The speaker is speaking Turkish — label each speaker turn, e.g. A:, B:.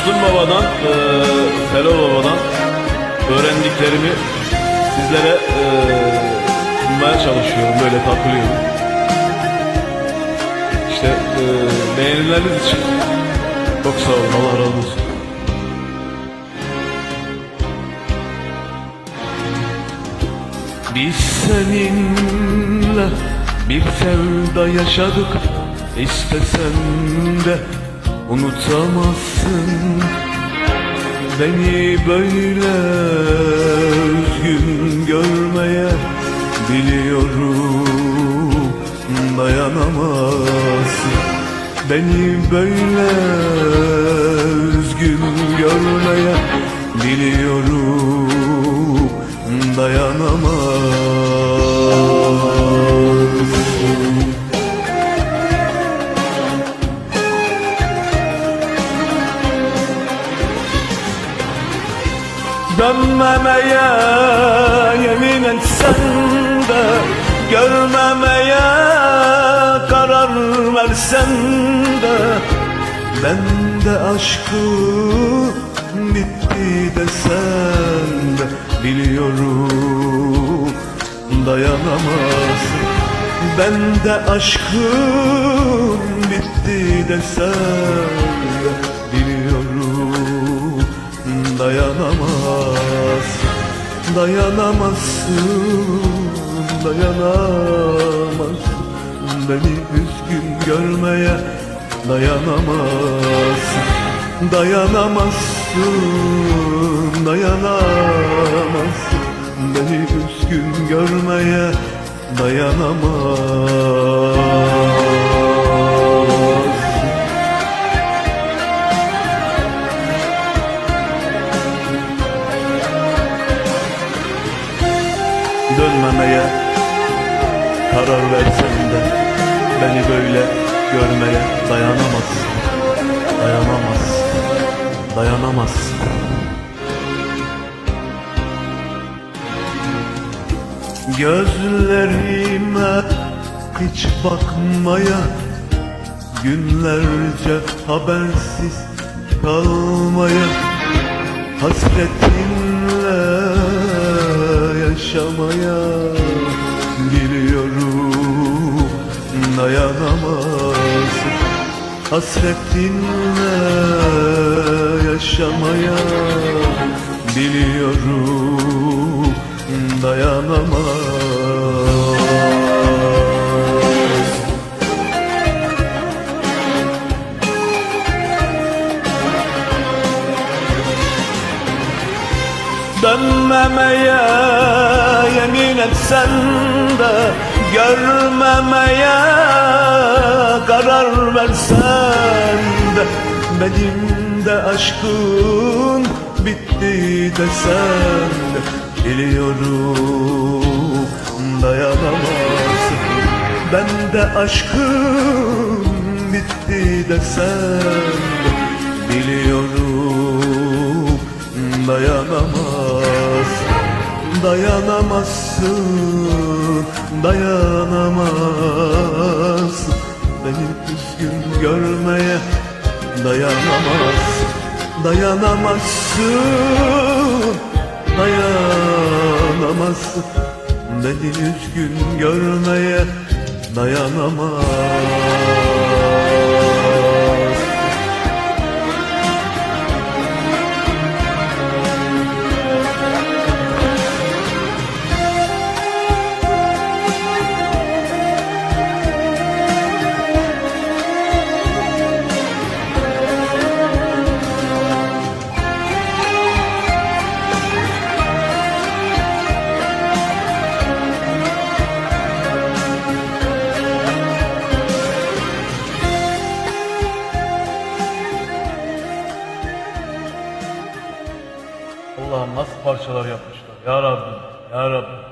A: Müslüm Baba'dan, e, Baba'dan öğrendiklerimi sizlere e, sunmaya çalışıyorum. Böyle takılıyorum. İşte e, beğenileriniz için çok sağ olun. Allah razı olsun. Biz seninle bir sevda yaşadık İstesen de unutamazsın Beni böyle üzgün görmeye. Biliyorum dayanamazsın Beni böyle üzgün görmeye. Biliyorum Dönmemeye yemin etsen de Görmemeye karar versen de Ben de aşkı bitti desen de Biliyorum dayanamazsın. Ben de aşkım bitti desen de Biliyorum dayanamaz Dayanamazsın Dayanamaz Beni üzgün görmeye Dayanamazsın. Dayanamazsın Dayanamazsın. Beni üzgün görmeye Dayanamazsın dönmemeye karar versen de beni böyle görmeye dayanamazsın. Dayanamazsın. Dayanamazsın. Gözlerime hiç bakmaya Günlerce habersiz kalmaya Hasretinle yaşamaya Hasretinle yaşamaya. Biliyorum dayanamazsın Dönmemeye yemin etsen de Görmemeye karar versen Benim de aşkım bitti desen de Biliyorum dayanamazsın. Ben de aşkım bitti desen de Biliyorum dayanamaz Dayanamazsın Dayanamazsın. Beni üzgün görmeye Dayanamazsın Dayanamazsın. Dayanamazsın. Beni üzgün görmeye Dayanamazsın Allah'ım nasıl parçalar yapmışlar? Ya Rabbim ya Rabbim